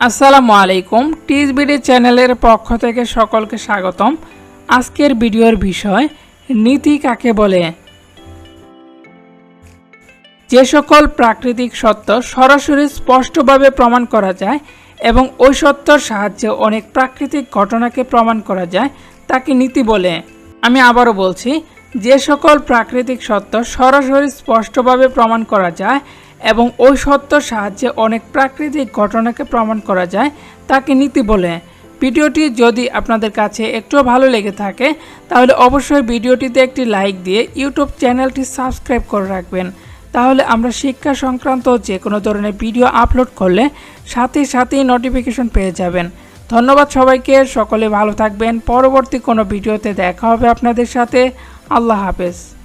আসসালামু আলাইকুম। টিজবিডি চ্যানেলের পক্ষ থেকে সকলকে স্বাগতম। আজকের ভিডিওর বিষয়, নীতি কাকে বলে? যে সকল প্রাকৃতিক সত্য সরাসরি স্পষ্টভাবে প্রমাণ করা যায় এবং ওই সত্যর সাহায্যে অনেক প্রাকৃতিক ঘটনাকে প্রমাণ করা যায়, তাকে নীতি বলে। আমি আবারও বলছি, যে সকল প্রাকৃতিক সত্য সরাসরি স্পষ্টভাবে প্রমাণ করা যায় এবং ওই সত্যর সাহায্যে অনেক প্রাকৃতিক ঘটনাকে প্রমাণ করা যায় তাকে নীতি বলে। ভিডিওটি যদি আপনাদের কাছে একটু ভালো লেগে থাকে, তাহলে অবশ্যই ভিডিওটিতে একটি লাইক দিয়ে ইউটিউব চ্যানেলটি সাবস্ক্রাইব করে রাখবেন। তাহলে আমরা শিক্ষা সংক্রান্ত যে কোনো ধরনের ভিডিও আপলোড করলে সাথে সাথেই নোটিফিকেশন পেয়ে যাবেন। ধন্যবাদ সবাইকে, সকলে ভালো থাকবেন। পরবর্তী কোনো ভিডিওতে দেখা হবে আপনাদের সাথে। আল্লাহ হাফেজ।